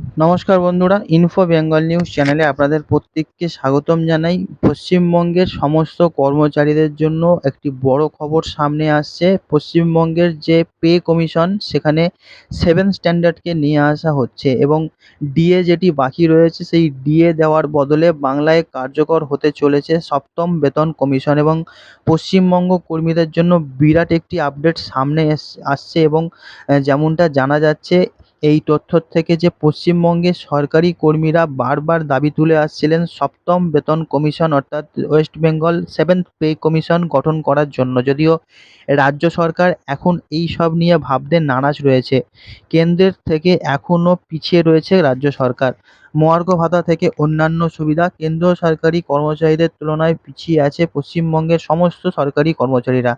নমস্কার বন্ধুরা info Bengal news চ্যানেলে আপনাদের প্রত্যেককে স্বাগতম জানাই। পশ্চিমবঙ্গের সমস্ত কর্মচারীদের জন্য একটি বড় খবর সামনে আসছে। পশ্চিমবঙ্গের যে পে কমিশন, সেখানে সেভেন স্ট্যান্ডার্ডকে নিয়ে আসা হচ্ছে এবং ডিএ যেটি বাকি রয়েছে, সেই ডিএ দেওয়ার বদলে বাংলায় কার্যকর হতে চলেছে সপ্তম বেতন কমিশন এবং পশ্চিমবঙ্গ কর্মীদের জন্য বিরাট একটি আপডেট সামনে আসছে এবং যেমনটা জানা যাচ্ছে এই তথ্য থেকে যে পশ্চিমবঙ্গের সরকারি কর্মীরা বারবার দাবি তুলে আসছিলেন সপ্তম বেতন কমিশন অর্থাৎ West Bengal seventh pay commission গঠন করার জন্য। যদিও রাজ্য সরকার এখন এই সব নিয়ে ভাবতে নারাজ রয়েছে। কেন্দ্রের থেকে এখনও পিছিয়ে রয়েছে রাজ্য সরকার। মহার্ঘ ভাতা থেকে অন্যান্য সুবিধা কেন্দ্রীয় সরকারি কর্মচারীদের তুলনায় পিছিয়ে আছে পশ্চিমবঙ্গের সমস্ত সরকারি কর্মচারীরা।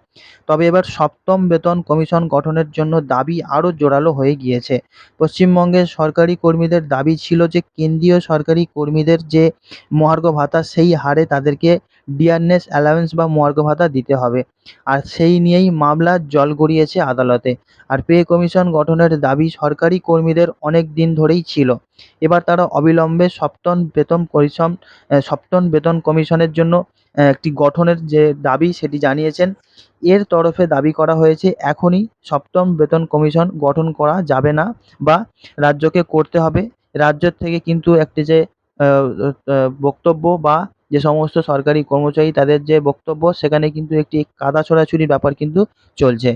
তবে এবার সপ্তম বেতন কমিশন গঠনের জন্য দাবি আরও জোরালো হয়ে গিয়েছে। পশ্চিমবঙ্গের সরকারি কর্মীদের দাবি ছিল যে, কেন্দ্রীয় সরকারি কর্মীদের যে মহার্ঘ ভাতা, সেই হারে তাদেরকে ডিয়ারনেস অ্যালাওয়েন্স বা মহার্ঘ ভাতা দিতে হবে। আর সেই নিয়েই মামলা জল গড়িয়েছে আদালতে। আর পে কমিশন গঠনের দাবি সরকারি কর্মীদের অনেক দিন ধরেই ছিল। এবার তারা অবিলম্বে সপ্তম বেতন কমিশন সপ্তম বেতন কমিশনের জন্য একটি গঠনের যে দাবি সেটি জানিয়েছেন। এর তরফে দাবি করা হয়েছে, এখনই সপ্তম বেতন কমিশন গঠন করা যাবে না বা রাজ্যকে করতে হবে। রাজ্যের থেকে কিন্তু একটি যে বক্তব্য বা যে সমস্ত সরকারি কর্মচারী তাদের যে বক্তব্য, সেখানে কিন্তু একটি কাদা ছোড়াছুড়ির ব্যাপার কিন্তু চলছে।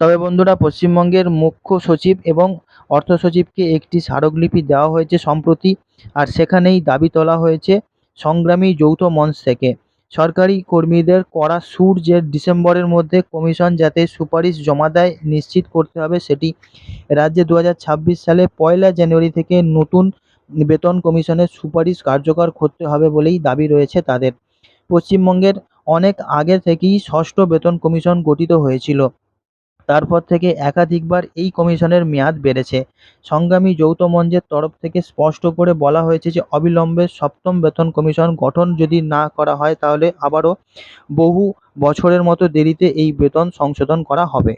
তবে বন্ধুরা, পশ্চিমবঙ্গের মুখ্য সচিব এবং অর্থ সচিবকে একটি স্মারকলিপি দেওয়া হয়েছে সম্প্রতি, আর সেখানেই দাবি তোলা হয়েছে সংগ্রামী যৌথ মঞ্চ থেকে। সরকারি কর্মীদের করা সুর যে ডিসেম্বরের মধ্যে কমিশন যাতে সুপারিশ জমা দেয়, নিশ্চিত করতে হবে সেটি। রাজ্যে দু হাজার ছাব্বিশ সালে পয়লা জানুয়ারি থেকে নতুন বেতন কমিশনের সুপারিশ কার্যকর করতে হবে বলেই দাবি রয়েছে তাদের। পশ্চিমবঙ্গের অনেক আগে থেকেই ষষ্ঠ বেতন কমিশন গঠিত হয়েছিল। তারপর থেকে একাধিকবার এই কমিশনের মেয়াদ বেড়েছে। সংগ্রামী যৌথ মঞ্চের তরফ থেকে স্পষ্ট করে বলা হয়েছে যে, অবিলম্বে সপ্তম বেতন কমিশন গঠন যদি না করা হয়, তাহলে আবারও বহু বছরের মতো দেরিতে এই বেতন সংশোধন করা হবে।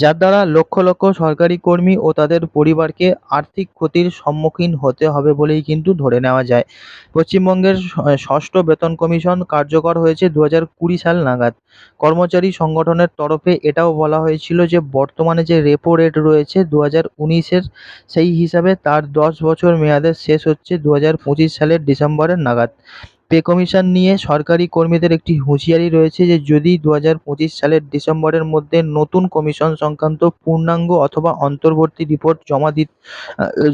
যার দ্বারা লক্ষ লক্ষ সরকারি কর্মী ও তাদের পরিবারকে আর্থিক ক্ষতির সম্মুখীন হতে হবে বলেই কিন্তু ধরে নেওয়া যায়। পশ্চিমবঙ্গের ষষ্ঠ বেতন কমিশন কার্যকর হয়েছে দু কুড়ি সাল নাগাদ। কর্মচারী সংগঠনের তরফে এটাও বলা হয়েছিল যে, বর্তমানে যে রেপো রেট রয়েছে দু হাজার উনিশের, সেই হিসাবে তার দশ বছর মেয়াদের শেষ হচ্ছে দু হাজার পঁচিশ সালের ডিসেম্বরের নাগাদ। পে কমিশন নিয়ে সরকারি কর্মীদের একটি হুঁশিয়ারি রয়েছে যে যদি দু পঁচিশ সালের ডিসেম্বরের মধ্যে নতুন কমিশন সংক্রান্ত পূর্ণাঙ্গ অথবা অন্তর্বর্তী রিপোর্ট জমা দি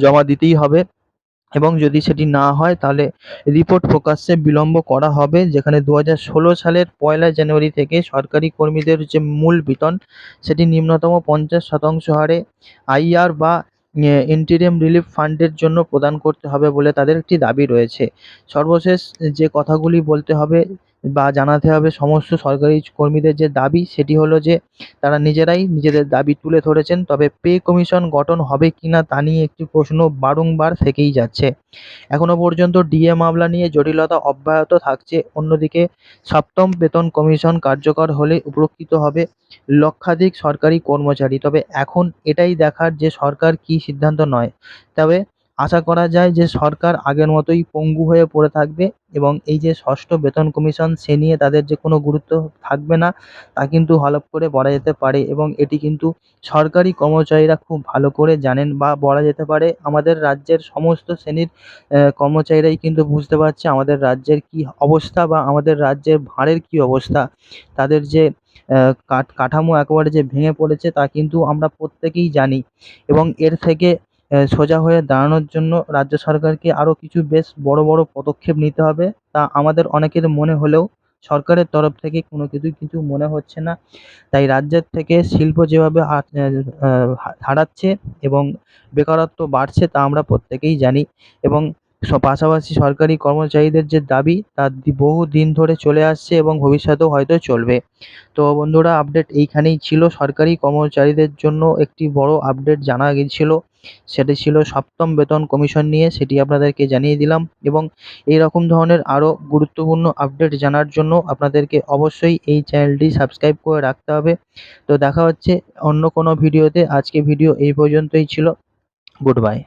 জমা দিতেই হবে এবং যদি সেটি না হয় তাহলে রিপোর্ট প্রকাশ্যে বিলম্ব করা হবে যেখানে দু হাজার ষোলো সালের পয়লা জানুয়ারি থেকে সরকারি কর্মীদের যে মূল বেতন, সেটি নিম্নতম পঞ্চাশ শতাংশ হারে আইআর বা ইন্টিরিম রিলিফ ফান্ডের জন্য প্রদান করতে হবে বলে তাদের একটি দাবি রয়েছে। সর্বশেষ যে কথাগুলি বলতে হবে বা জানাতে হবে সমস্ত সরকারি কর্মীদের যে দাবি, সেটি হলো যে তারা নিজেরাই নিজেদের দাবি তুলে ধরেছেন। তবে পে কমিশন গঠন হবে কি না তা নিয়ে একটি প্রশ্ন বারংবার থেকেই যাচ্ছে। এখনও পর্যন্ত ডিএ মামলা নিয়ে জটিলতা অব্যাহত থাকছে। অন্যদিকে সপ্তম বেতন কমিশন কার্যকর হলে উপকৃত হবে লক্ষাধিক সরকারি কর্মচারী। তবে এখন এটাই দেখার যে সরকার কী সিদ্ধান্ত নয়। তবে আশা করা যায় যে সরকার আগের মতোই পঙ্গু হয়ে পড়ে থাকবে এবং এই যে ষষ্ঠ বেতন কমিশন, সে নিয়ে তাদের যে কোনো গুরুত্ব থাকবে না, তা কিন্তু হলফ করে বলা যেতে পারে এবং এটি কিন্তু সরকারি কর্মচারীরা খুব ভালো করে জানেন বা বলা যেতে পারে। আমাদের রাজ্যের সমস্ত শ্রেণির কর্মচারীরাই কিন্তু বুঝতে পারছে আমাদের রাজ্যের কী অবস্থা বা আমাদের রাজ্যের ভাঁড়ের কী অবস্থা। তাদের যে কাঠ, কাঠামো একেবারে যে ভেঙে পড়েছে তা কিন্তু আমরা প্রত্যেকেই জানি এবং এর থেকে সোজা হয়ে দাঁড়ানোর জন্য রাজ্য সরকারকে আরও কিছু বেশ বড় বড় পদক্ষেপ নিতে হবে। তা আমাদের অনেকের মনে হলেও সরকারের তরফ থেকে কোনো কিছুই কিছু মনে হচ্ছে না। তাই রাজ্যের থেকে শিল্প যেভাবে হারাচ্ছে এবং বেকারত্ব বাড়ছে তা আমরা প্রত্যেকেই জানি এবং পাশাপাশি সরকারি কর্মচারীদের যে দাবি, তা বহু দিন ধরে চলে আসছে এবং ভবিষ্যতেও হয়তো চলবে। তো বন্ধুরা আপডেট এইখানেই ছিল। সরকারি কর্মচারীদের জন্য একটি বড় আপডেট জানা গিয়েছিল সেটি ছিল সপ্তম বেতন কমিশন নিয়ে, সেটি আপনাদেরকে জানিয়ে দিলাম এবং এই রকম ধরনের আরও গুরুত্বপূর্ণ আপডেট জানার জন্য আপনাদেরকে অবশ্যই এই চ্যানেলটি সাবস্ক্রাইব করে রাখতে হবে। তো দেখা হচ্ছে অন্য কোনো ভিডিওতে আজকে ভিডিও এই পর্যন্তই ছিল। Good bye